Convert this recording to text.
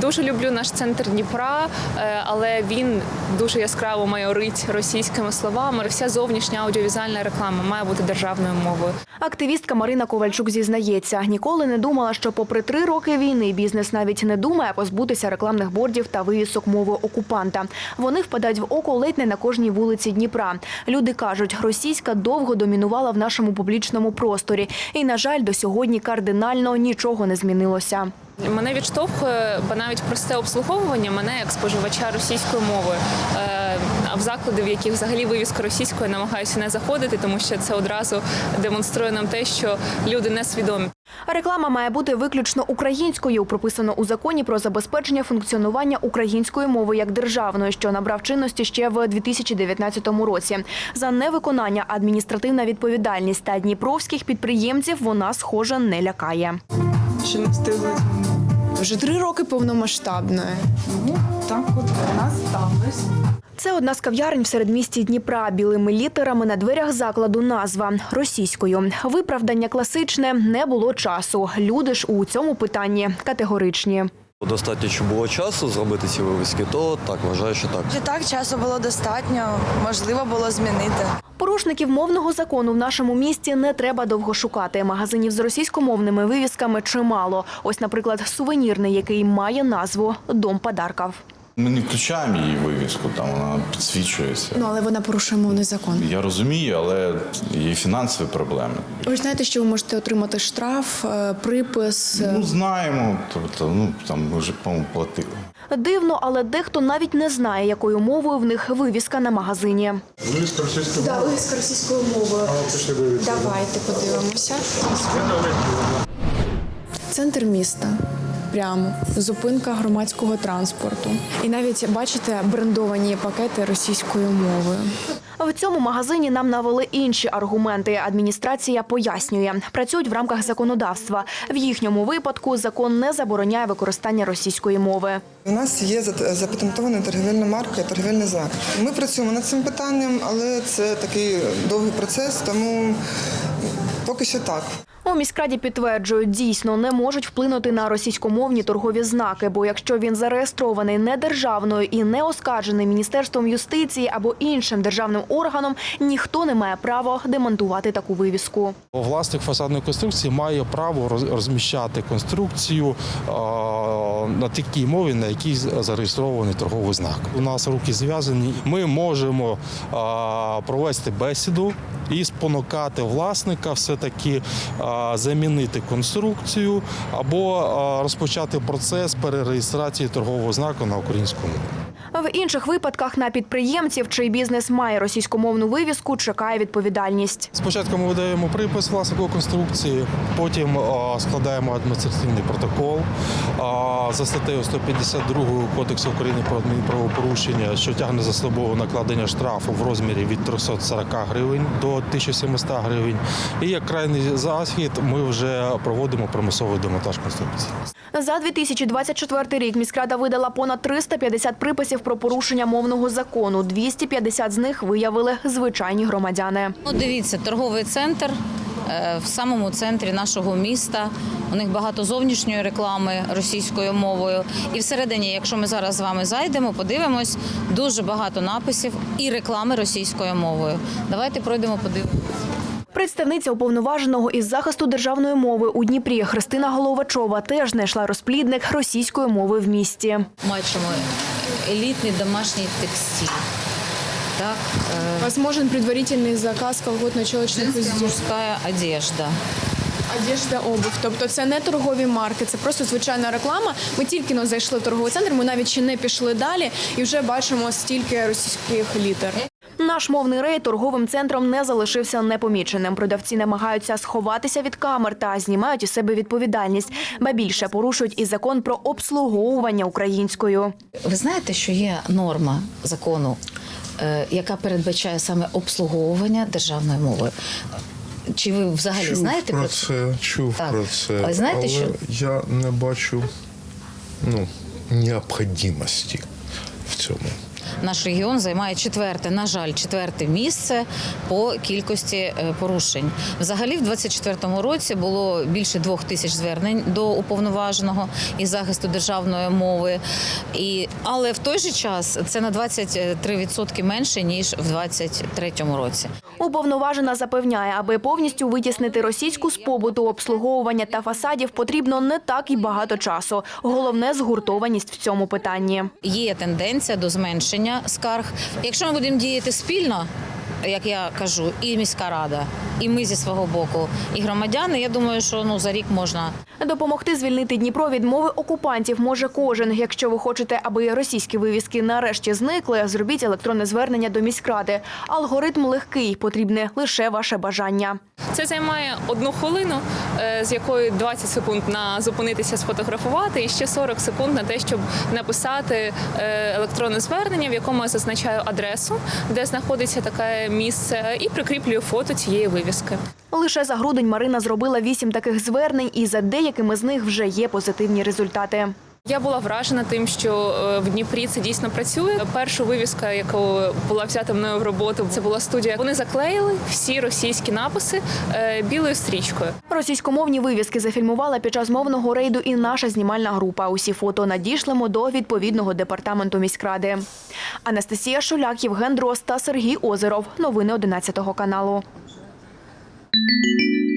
Дуже люблю наш центр Дніпра, е, але він дуже яскраво майорить російськими словами. Вся зовнішня аудіовізуальна реклама має бути державною мовою. Активістка Марина Ковальчук зізнається, ніколи не думала, що попри три роки війни бізнес навіть не думає позбутися рекламних бордів та вивісок мови окупанта. Вони впадають в око ледь не на кожній вулиці Дніпра. Люди кажуть, російська довго домінувала в нашому публічному просторі, і на жаль, до сьогодні кардинально нічого не змінилося. Мене відштовхує, бо навіть просте обслуговування мене як споживача російської мови. Е, А в заклади, в яких взагалі вивіска російською, намагаюся не заходити, тому що це одразу демонструє нам те, що люди не свідомі. Реклама має бути виключно українською. Прописано у законі про забезпечення функціонування української мови як державної, що набрав чинності ще в 2019 році. За невиконання адміністративна відповідальність та дніпровських підприємців вона схоже не лякає. Ще не встигли. Вже три роки повномасштабної. Ну, так от у нас сталося. Це одна з кав'ярень в середмісті Дніпра. Білими літерами на дверях закладу назва російською. Виправдання класичне не було часу. Люди ж у цьому питанні категоричні. Достатньо, чи було часу зробити ці вивіски, то так, вважаю, що так. Так часу було достатньо, можливо було змінити. Порушників мовного закону в нашому місті не треба довго шукати. Магазинів з російськомовними вивісками чимало. Ось, наприклад, сувенірний, який має назву Дом подарків. Ми не включаємо її вивіску, там вона підсвічується. Ну але вона порушує мовний закон. Я розумію, але є фінансові проблеми. Ви ж знаєте, що ви можете отримати штраф, е, припис. е, Ну знаємо, тобто, ну там ми вже по-моєму платили. Дивно, але дехто навіть не знає, якою мовою в них вивіска на магазині. Вивіска російською Да, вивіска російською мовою. Давайте подивимося. Центр міста. Прямо зупинка громадського транспорту. І навіть бачите брендовані пакети російською мовою. В цьому магазині нам навели інші аргументи. Адміністрація пояснює, працюють в рамках законодавства. В їхньому випадку закон не забороняє використання російської мови. У нас є запатентована торгівельна марка і торгівельний знак. Ми працюємо над цим питанням, але це такий довгий процес, тому поки що так. У міськраді підтверджують, дійсно не можуть вплинути на російськомовні торгові знаки, бо якщо він зареєстрований не державною і не оскаржений міністерством юстиції або іншим державним органом, ніхто не має права демонтувати таку вивіску. Власник фасадної конструкції має право розміщати конструкцію на такій мові, на якій зареєстрований торговий знак. У нас руки зв'язані. Ми можемо провести бесіду і спонукати власника все-таки е, замінити конструкцію або е, розпочати процес перереєстрації торгового знаку на українську мову. В інших випадках на підприємців, чий бізнес має російськомовну вивіску, чекає відповідальність. Спочатку ми видаємо припис власнику конструкції, потім складаємо адміністративний протокол за статтею 152 Кодексу України про адмінправопорушення, що тягне за собою накладення штрафу в розмірі від 340 гривень до 1700 гривень. І як крайній захід ми вже проводимо примусовий демонтаж конструкції. За 2024 рік міськрада видала понад 350 приписів про порушення мовного закону. 250 з них виявили звичайні громадяни. Ну, дивіться, торговий центр е, в самому центрі нашого міста. У них багато зовнішньої реклами російською мовою. І всередині, якщо ми зараз з вами зайдемо, подивимось, дуже багато написів і реклами російською мовою. Давайте пройдемо, подивимось. Представниця уповноваженого із захисту державної мови у Дніпрі Христина Головачова теж знайшла розплідник російської мови в місті. Бачимо елітний домашній текстиль. Так, э, Возможен предварительний заказ колготно-чолочних изделий. мужская одежда. Одежда, обув. Тобто це не торгові марки, це просто звичайна реклама. Ми тільки но зайшли в торговий центр, ми навіть ще не пішли далі і вже бачимо стільки російських літер. Наш мовний рейд торговим центром не залишився непоміченим. Продавці намагаються сховатися від камер та знімають із себе відповідальність, ба більше порушують і закон про обслуговування українською. Ви знаєте, що є норма закону, е, яка передбачає саме обслуговування державною мовою? Чи ви взагалі Чув знаєте про це? Чув Так. про це. А знаєте, але що- я не бачу ну, необхідності в цьому. Наш регіон займає четверте, на жаль, четверте місце по кількості е, порушень. Взагалі, в 24-му році було більше двох тисяч звернень до уповноваженого із захисту державної мови. І, але в той же час це на 23% менше ніж в 23-му році. Уповноважена запевняє, аби повністю витіснити російську з побуту, обслуговування та фасадів потрібно не так і багато часу. Головне згуртованість в цьому питанні. Є тенденція до зменшення скарг. Якщо ми будемо діяти спільно, як я кажу, і міська рада, і ми зі свого боку, і громадяни, я думаю, що ну за рік можна Допомогти звільнити Дніпро від мови окупантів може кожен. Якщо ви хочете, аби російські вивіски нарешті зникли, зробіть електронне звернення до міськради. Алгоритм легкий, потрібне лише ваше бажання. Це займає одну хвилину, е, з якої 20 секунд на зупинитися, сфотографувати, і ще 40 секунд на те, щоб написати е, електронне звернення, в якому я зазначаю адресу, де знаходиться таке місце, і прикріплюю фото цієї вивіски. Лише за грудень Марина зробила вісім таких звернень, і за деякими з них вже є позитивні результати. Я була вражена тим, що е, в Дніпрі це дійсно працює. Перша вивіска, яку була взята мною в роботу, це була студія. Вони заклеїли всі російські написи е, білою стрічкою. Російськомовні вивіски зафільмувала під час мовного рейду і наша знімальна група. Усі фото надішлемо до відповідного департаменту міськради. Анастасія Шуляк, Євген Дрозд та Сергій Озеров. Новини 11 каналу. Música